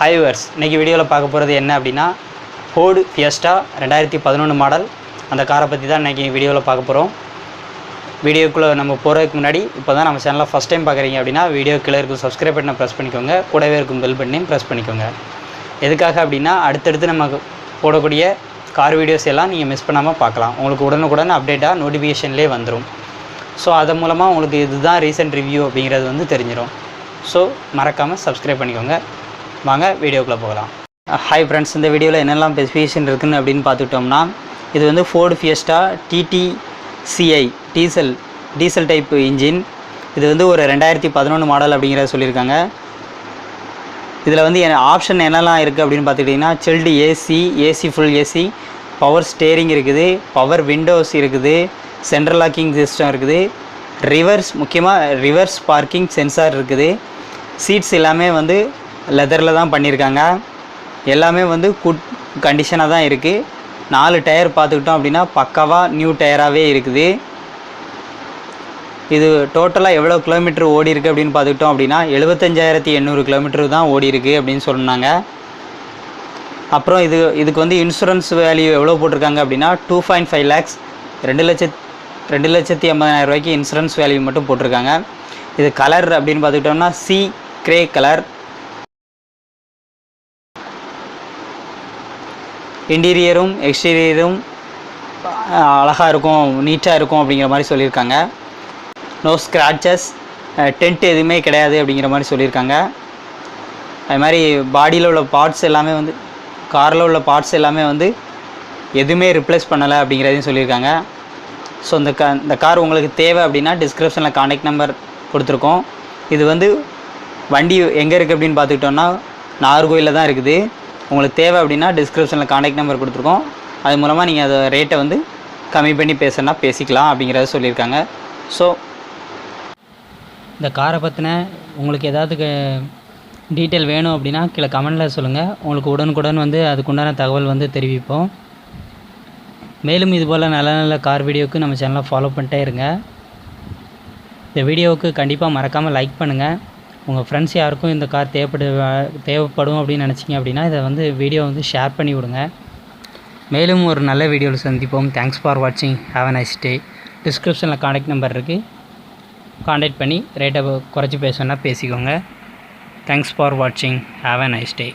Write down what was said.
ஹைவர்ஸ் இன்றைக்கி வீடியோவில் பார்க்க போகிறது என்ன அப்படின்னா ஃபோர்டு ஃபியஸ்டா ரெண்டாயிரத்தி பதினொன்று மாடல் அந்த காரை பற்றி தான் இன்றைக்கி வீடியோவில் பார்க்க போகிறோம் வீடியோக்குள்ளே நம்ம போகிறதுக்கு முன்னாடி இப்போ தான் நம்ம சேனலில் ஃபஸ்ட் டைம் பார்க்குறீங்க அப்படின்னா வீடியோ கீழே இருக்கும் சப்ஸ்கிரைப் பட்டனை ப்ரெஸ் பண்ணிக்கோங்க. கூடவே இருக்கும் பெல் பட்டனையும் ப்ரெஸ் பண்ணிக்கோங்க. எதுக்காக அப்படின்னா அடுத்தடுத்து நம்ம போடக்கூடிய கார் வீடியோஸ் எல்லாம் நீங்கள் மிஸ் பண்ணாமல் பார்க்கலாம். உங்களுக்கு உடனுக்குடன் அப்டேட்டாக நோட்டிஃபிகேஷன்லேயே வந்துடும் ஸோ அதன் மூலமாக உங்களுக்கு இதுதான் ரீசெண்ட் ரிவ்யூ அப்படிங்கிறது வந்து தெரிஞ்சிடும் ஸோ மறக்காமல் சப்ஸ்கிரைப் பண்ணிக்கோங்க. வாங்க வீடியோக்குள்ளே போகலாம். ஹாய் ஃப்ரெண்ட்ஸ் இந்த வீடியோவில் என்னெல்லாம் ஸ்பெசிஃபிகேஷன் இருக்குன்னு அப்படின்னு பார்த்துக்கிட்டோம்னா இது வந்து Ford Fiesta TDCI diesel diesel type engine இது வந்து ஒரு ரெண்டாயிரத்தி பதினொன்று மாடல் அப்படிங்கிறத சொல்லியிருக்காங்க. இதில் வந்து என் ஆப்ஷன் என்னெல்லாம் இருக்குது அப்படின்னு பார்த்துக்கிட்டிங்கன்னா chilled AC AC full AC power steering இருக்குது பவர் விண்டோஸ் இருக்குது சென்ட்ரல் லாக்கிங் சிஸ்டம் இருக்குது ரிவர்ஸ் முக்கியமாக ரிவர்ஸ் பார்க்கிங் சென்சார் இருக்குது. சீட்ஸ் எல்லாமே வந்து லெதரில் தான் பண்ணியிருக்காங்க. எல்லாமே வந்து குட் கண்டிஷனாக தான் இருக்குது நாலு டயர் பார்த்துக்கிட்டோம் அப்படின்னா பக்காவாக நியூ டயராகவே இருக்குது. இது டோட்டலாக எவ்வளோ கிலோமீட்டர் ஓடி இருக்குது அப்படின்னு பார்த்துக்கிட்டோம் அப்படின்னா எழுபத்தஞ்சாயிரத்தி எண்ணூறு கிலோமீட்டர் தான் ஓடி இருக்குது அப்படின்னு சொன்னாங்க. அப்புறம் இது இதுக்கு வந்து இன்சூரன்ஸ் வேல்யூ எவ்வளோ போட்டிருக்காங்க அப்படின்னா டூ பாயிண்ட் ஃபைவ் லேக்ஸ் ரெண்டு லட்சத் ரெண்டு லட்சத்தி ஐம்பதாயிரம் ரூபாய்க்கு இன்சூரன்ஸ் வேல்யூ மட்டும் போட்டிருக்காங்க. இது கலர் அப்படின்னு பார்த்துக்கிட்டோம்னா சி கிரே கலர் இன்டீரியரும் எக்ஸ்டீரியரும் அழகாக இருக்கும் நீட்டாக இருக்கும் அப்படிங்கிற மாதிரி சொல்லியிருக்காங்க. நோ ஸ்க்ராச்சஸ் டென்ட் எதுவுமே கிடையாது அப்படிங்கிற மாதிரி சொல்லியிருக்காங்க. அது மாதிரி பாடியில் உள்ள பார்ட்ஸ் எல்லாமே வந்து காரில் உள்ள பார்ட்ஸ் எல்லாமே வந்து எதுவுமே ரிப்ளேஸ் பண்ணலை அப்படிங்கிறதையும் சொல்லியிருக்காங்க. ஸோ இந்த க இந்த கார் உங்களுக்கு தேவை அப்படின்னா டிஸ்கிரிப்ஷனில் காண்டாக்ட் நம்பர் கொடுத்துருக்கோம். இது வந்து வண்டி எங்கே இருக்குது அப்படின்னு பார்த்துக்கிட்டோம்னா நாகர்கோயிலில் தான் இருக்குது. உங்களுக்கு தேவை அப்படின்னா டிஸ்கிரிப்ஷனில் காண்டாக்ட் நம்பர் கொடுத்துருக்கோம். அது மூலமாக நீங்கள் அதை ரேட்டை வந்து கம்மி பண்ணி பேசுனா பேசிக்கலாம் அப்படிங்கிறத சொல்லியிருக்காங்க. ஸோ இந்த காரை பற்றின உங்களுக்கு ஏதாவது டீட்டெயில் வேணும் அப்படின்னா கீழே கமெண்டில் சொல்லுங்கள் உங்களுக்கு உடனுக்குடன் வந்து அதுக்குண்டான தகவல் வந்து தெரிவிப்போம். மேலும் இதுபோல் நல்ல நல்ல கார் வீடியோவுக்கு நம்ம சேனலை ஃபாலோ பண்ணிட்டே இருங்க. இந்த வீடியோவுக்கு கண்டிப்பாக மறக்காமல் லைக் பண்ணுங்கள் உங்கள் ஃப்ரெண்ட்ஸ் யாருக்கும் இந்த கார் தேவைப்படு தேவைப்படும் அப்படின்னு நினச்சிங்க அப்படின்னா இதை வந்து வீடியோ வந்து ஷேர் பண்ணி விடுங்க. மேலும் ஒரு நல்ல வீடியோவில் சந்திப்போம். தேங்க்ஸ் ஃபார் வாட்சிங் ஹாவ் அ நைஸ் டே டிஸ்கிரிப்ஷனில் காண்டாக்ட் நம்பர் இருக்குது காண்டாக்ட் பண்ணி ரேட்டை குறைச்சி பேசணுன்னா பேசிக்கோங்க. தேங்க்ஸ் ஃபார் வாட்சிங் ஹாவ் அ நைஸ் டே